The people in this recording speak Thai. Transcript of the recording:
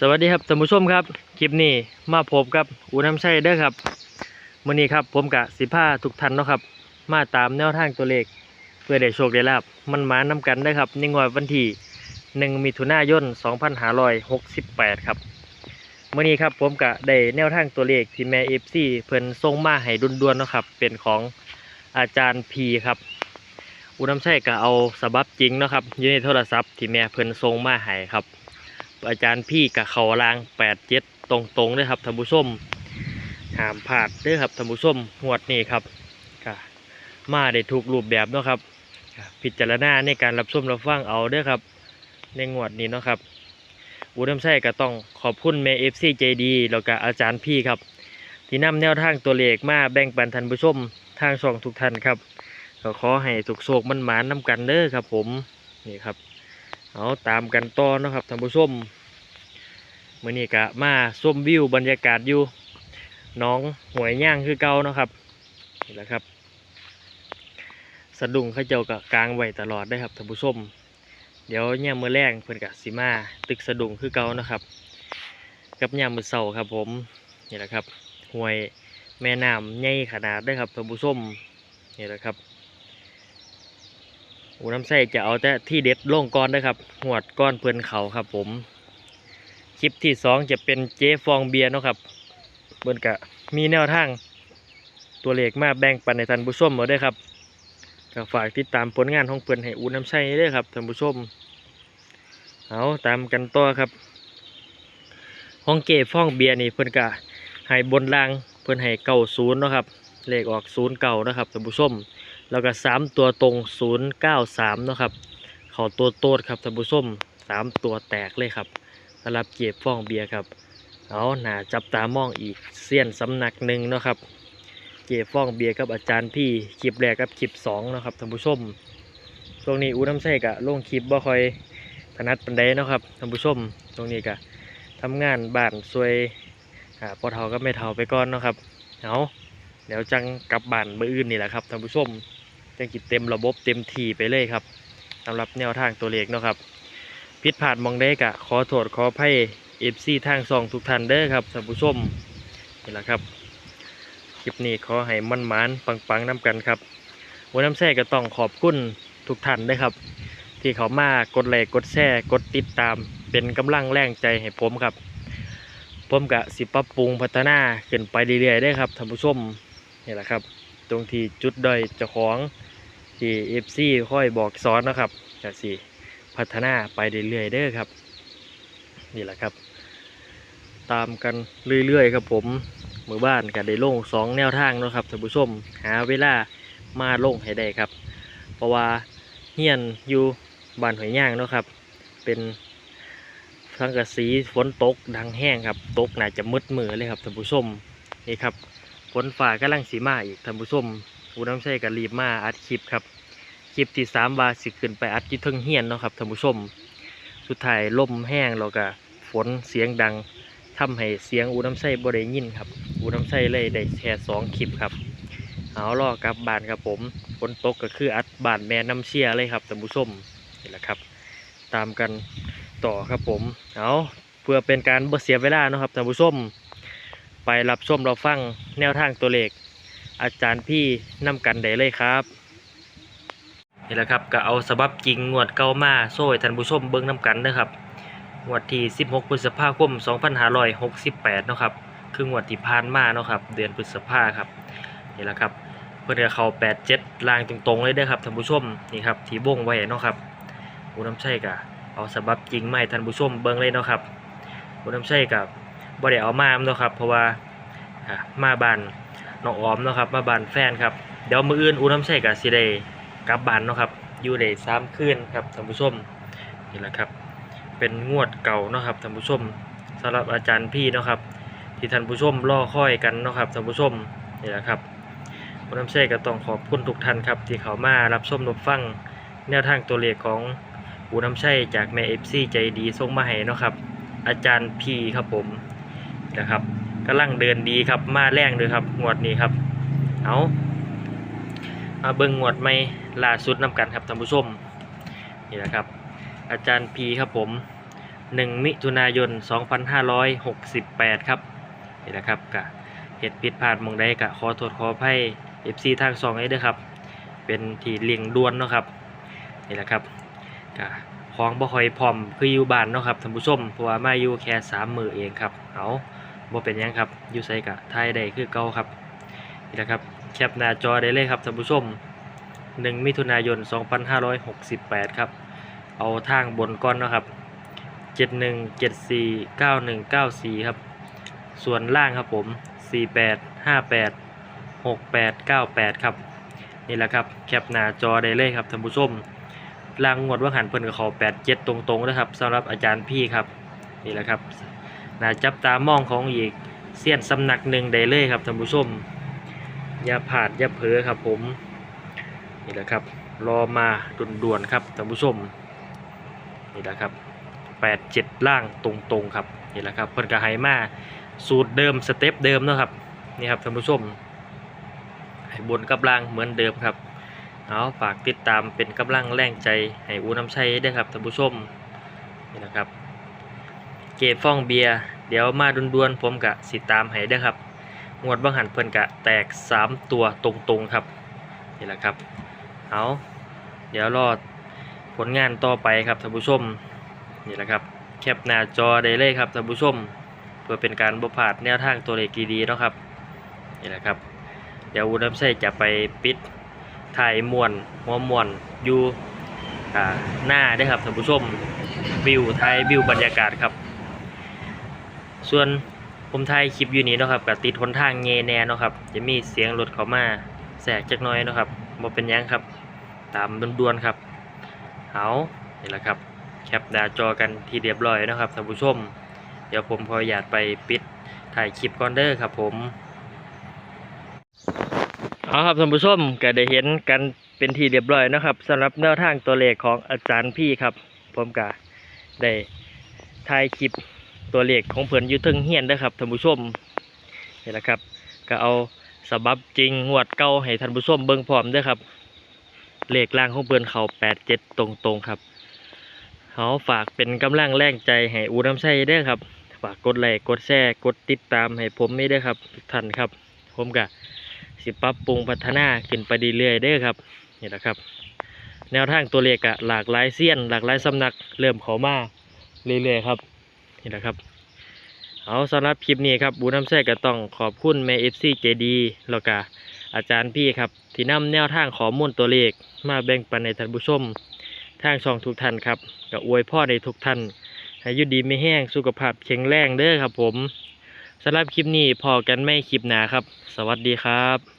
สวัสดีครับท่านผู้ชมครับคลิปนี้มาพบกับอูน้ำชัยเด้อครับมื้อนี้ครับผมกะสิพาทุกท่านเนาะครับ มาตามแนวทางตัวเลข เพื่อได้โชคได้ลาบมันมานํกันได้ครับในงวดวันที่1มิถุนายน2568 ครับมื้อนี้ครับผมกะได้แนวทางตัวเลขที่แม่ FC เพิ่นส่งมาให้ด่วนๆเนาะครับเป็นของอาจารย์พีครับอูน้ำชัยก็เอาสบับจริงเนาะครับอยู่ในโทรศัพท์ที่แม่เพิ่นส่งมาให้ครับ อาจารย์พี่กับเขาลางแปดเจ็ดตรงๆเลยครับท่านผู้ชมหามพลาดเด้อครับท่านผู้ชมงวดนี้ครับก็มาได้ถูกรูปแบบเนาะครับพิจารณาในการรับชมรับฟังเอาเด้อครับ ในงวดนี้เนาะครับอูน้ำใช่ก็ต้องขอบคุณเมเอฟซีใจดีแล้วก็อาจารย์พี่ครับ ที่นำแนวทางตัวเลขมาแบ่งปันท่านผู้ชมทางช่องทุกท่านครับก็ขอให้สุกโศกมันหมานนำกันเด้อครับ ผมนี่ครับ เอาตามกันต่อนะครับท่านผู้ชมมื้อนี้ก็มาชมวิวบรรยากาศอยู่น้องหวยย่างคือเก่านะครับนี่แหละครับ สะดุ้งเขาเจ้าก็กลางไว้ตลอดได้ครับท่านผู้ชมเดี๋ยวย่ามมือแรงเพิ่อนกะสิมาตึกสะดุ้งคือเก่านะครับ กับย่ามมือเสาครับผมนี่แหละครับหวยแม่น้ำใหญ่ขนาดได้ครับท่านผู้ชมนี่แหละครับ อูน้ำใส่จะเอาแต่ที่เด็ดล่งก้อนนะครับหวดก้อนเพื่อนเขาครับผม คลิปที่สองจะเป็นเจ๊ฟองเบียร์นะครับเบิร์นกะมีแนวทาง ตัวเลขมาแบ่งปันในท่านผู้ชมเอาด้วยครับก็ฝากติดตามผลงานของเพื่อนให้อูน้ำใส่ด้วยครับท่านผู้ชมเอาตามกันต่อครับห้องเก๋ฟองเบียร์นี่เพื่อนกะให้บนล่างเพื่อนให้เก้าศูนย์นะครับเลขออกศูนย์เก่านะครับท่านผู้ชม แล้วก็สามตัวตรง093เนาะครับเขาตัวโตดครับท่านผู้ชมสามตัวแตกเลยครับสำหรับเก็บฟองเบียร์ครับเอาหนาจับตามองอีกเสี้ยนสำนักหนึ่งนะครับ เก็บฟองเบียร์กับอาจารย์พี่คลิปแรกกับคลิปสองนะครับท่านผู้ชมช่วงนี้อูน้ำใส่กะลงคลิปบ่ค่อยถนัดปันใดนะครับท่านผู้ชมช่วงนี้กะทำงานบ้านซวยอ่าพอเทาก็ไม่เท่าไปก่อนนะครับเอาเดี๋ยวจังกลับบ้านมื้ออื่นนี่แหละครับท่านผู้ชม จังกิเต็มระบบเต็มทีไปเลยครับสำหรับแนวทางตัวเลขเนาะครับผิดพลาดมองได้กะขอโทษขออภัยเอฟซีทางซองทุกท่านเด้อครับท่านผู้ชมนี่แหละครับคลิปนี้ขอให้มันหมานปังๆน้ำกันครับวันน้ำแท้ก็ต้องขอบคุณทุกท่านด้ครับ ที่เขามากดไลค์กดแชร์กดติดตาม เป็นกำลังแรงใจให้ผมครับ ผมกะสิปรับปรุงพัฒนาขึ้นไปเรื่อยๆได้ครับท่านผู้ชมนี่แหละครับ รงที่จุดด้อยเจ้าของที่เอฟซีค่อยบอกสอนนะครับจะสิพัฒนาไปเรื่อยๆเด้อครับ นี่แหละครับ ตามกันเรื่อยๆครับผมหมู่บ้านก็ได้ลงสองแนวทางนะครับท่านผู้ชมหาเวลามาลงให้ได้ครับ เพราะว่าเฮียนอยู่บ้านหอยย่างนะครับ เป็นสังกะสีฝนตกดังแห้งครับ ตกน่าจะมืดมือเลยครับท่านผู้ชมนี่ครับ ฝนฝ่ากำลังสีมาอีกท่านผู้ชมอูน้ำใช่กับรีบมาอัดคลิปครับคลิปที่สามวาสิขึ้นไปอัดอยี่เทิงเฮียนเนาะครับท่านผู้ชม สุดท้ายลมแห้งแล้วก็ฝนเสียงดังทำให้เสียงอูน้ำใส่บ่ได้ยินครับอูน้ำใส่เลยได้แค่สองคลิปครับเอาล่อกลับบ้านครับผมฝนตกก็คืออัดบ้านแม่น้ำเชี่ยเลยครับท่านผู้ชมนี่แหละครับ ตามกันต่อครับผมเอาเพื่อเป็นการบ่เสียเวลาเนาะครับท่านผู้ชม ไปรับชมเราฟังแนวทางตัวเลข อาจารย์พี่นำกันได้เลยครับนี่แหละครับก็เอาสบับจริงงวดเก้ามาโซ่ท่านผู้ชมเบิ้งนำกันนะครับงวดที่ 16 พฤษภาคม 2568 เนาะครับ คืองวดที่ผ่านมาเนาะครับ เดือนพฤษภาครับนี่แหละครับ เพื่อนจะเขา87ลางตรงๆเลยเด้อครับท่านผู้ชมนี่ครับที่วงไว้เนาะครับอูน้ำใช่กะเอาสบับจริงมาให้ท่านผู้ชมเบิ้งเลยเนาะครับอูน้ำใช่กับ บ่ได้เอามาเนาะครับ เพราะว่ามาบ้านน้องออมเนาะครับ มาบ้านแฟนครับ เดี๋ยวมืออื่นอูน้ำใส่กับสิได้กลับบ้านเนาะครับ อยู่ได้สามคืนครับท่านผู้ชมนี่แหละครับ เป็นงวดเก่าเนาะครับท่านผู้ชมสำหรับอาจารย์พี่เนาะครับ ที่ท่านผู้ชมรอค่อยกันเนาะครับท่านผู้ชมนี่แหละครับอูน้ำใส่ก็ต้องขอบคุณทุกท่านครับ ที่เขามารับชมรับฟังแนวทางตัวเลขของอูน้ำใช่จากแม่เอฟซีใจดีส่งมาให้เนาะครับ อาจารย์พี่ครับผม นะครับกำลังเดินดีครับมาแรงเลยครับงวดนี้ครับ เอามาเบิ่งงวดไม่ล่าสุดนำกันครับท่านผู้ชมนี่แหละครับ อาจารย์พีครับผม1มิถุนายน 2568 ครับนี่แหละครับกะเหตุผิดพลาดมองใดกะขอโทษขออภัย FC ทางสองไอ้เด้อครับ เป็นที่เลี่ยงด่วนเนาะครับนี่แหละครับกะของบ่คอยพร้อมคืออยู่บ้านเนาะครับท่านผู้ชมเพราะว่ามาอยู่แค่3มื้อเองครับเอา บ่เป็นยังครับอยู่ไสกะถ่ายได้คือเก่าครับนี่แหละครับแคปหน้าจอได้เลยครับท่านผู้ชม 1 มิถุนายน 2568 ครับ เอาทางบนก้อนนะครับ 71 74 91 94 ครับ ส่วนล่างครับผม 48 58 68 98 ครับนี่แหละครับแคปหน้าจอได้เลยครับท่านผู้ชมล่างงวดว่าหันเพิ่นกับเขา87 ตรงๆนะครับสำหรับอาจารย์พี่ครับนี่แหละครับ น่าจับตามองของอีกเสี้ยนสำนักหนึ่งได้เลยครับท่านผู้ชม อย่าผาดอย่าเผลอครับผม นี่แหละครับ รอมาด่วนๆครับท่านผู้ชม นี่แหละครับแปดเจ็ดล่างตรงๆครับ นี่แหละครับเพิ่นก็ให้มาสูตรเดิมสเต็ปเดิมนะครับนี่ครับท่านผู้ชมให้บนกับล่างเหมือนเดิมครับเอาฝากติดตามเป็นกำลังแรงใจให้อูน้ำชัยด้วยครับท่านผู้ชมนี่นะครับ เกฟองเบียร์เดี๋ยวมาด่วนๆผมกะสิตามให้เด้ครับ งวดบางหันเพิ่นกะแตก 3 ตัวตรงๆครับนี่แหละครับเอาเดี๋ยวรอผลงานต่อไปครับท่านผู้ชมนี่แหละครับแคปหน้าจอได้เลยครับท่านผู้ชม เพื่อเป็นการบ่พลาดแนวทางตัวเลขดีๆนะครับนี่แหละครับ เดี๋ยวอูน้ำใส่จะไปปิดถ่ายมวนหัวมวนอยู่อ่าหน้าได้ครับท่านผู้ชมวิวไทยวิวบรรยากาศครับ ส่วนผมถ่ายคลิปอยู่นี้เนาะครับกับติดหนทางเงแนเนาะครับ จะมีเสียงรถเขามาแสกจักน้อยเนาะครับบ่เป็นยังครับ ตามด่วนๆครับเอานี่แหละครับ แคปหน้าจอกันที่เรียบร้อยนะครับท่านผู้ชม เดี๋ยวผมขออยากไปปิดถ่ายคลิปก่อนเด้อครับ ผมเอาครับท่านผู้ชมก็ได้เห็นกันเป็นที่เรียบร้อยนะครับสำหรับแนวทางตัวเลขของอาจารย์พี่ครับ ผมก็ได้ถ่ายคลิป ตัวเลขของเพิ่อนอยู่ทึงเฮียนเด้ครับท่านผู้ชมนี่แหละครับ ก็เอาสบับจริงงวดเก่าให้ท่านผู้ชมเบิ่งพร้อมด้ครับเลขล่างของเพิ่อนเขา87ตรงๆครับเขาฝากเป็นกำลังแรงใจให้อูน้ำใช้เด้ครับฝากกดไลค์กดแชร์กดติดตามให้ผมไม่ได้ครับทุกท่านครับ ผมก็สิปรับปรุงพัฒนาขึ้นไปดีเรื่อยๆเด้ครับนี่แหละครับ แนวทางตัวเลขอะหลากหลายเสี้ยน หลากหลายสำนักเริ่มเข้ามาเรื่อยๆครับ นี่แหละครับเอาสำหรับคลิปนี้ครับบูน้ำแท้ก็ต้องขอบคุณแม่เอฟซีเจดีแล้วก็อาจารย์พี่ครับ ที่นำแนวทางข้อมูลตัวเลข มาแบ่งปันในท่านผู้ชมทางช่องทุกท่านครับก็อวยพ่อในทุกท่านให้ยุดีไม่แห้งสุขภาพแข็งแรงเด้อครับผมสำหรับคลิปนี้พอกันไม่คลิปหนาครับ สวัสดีครับ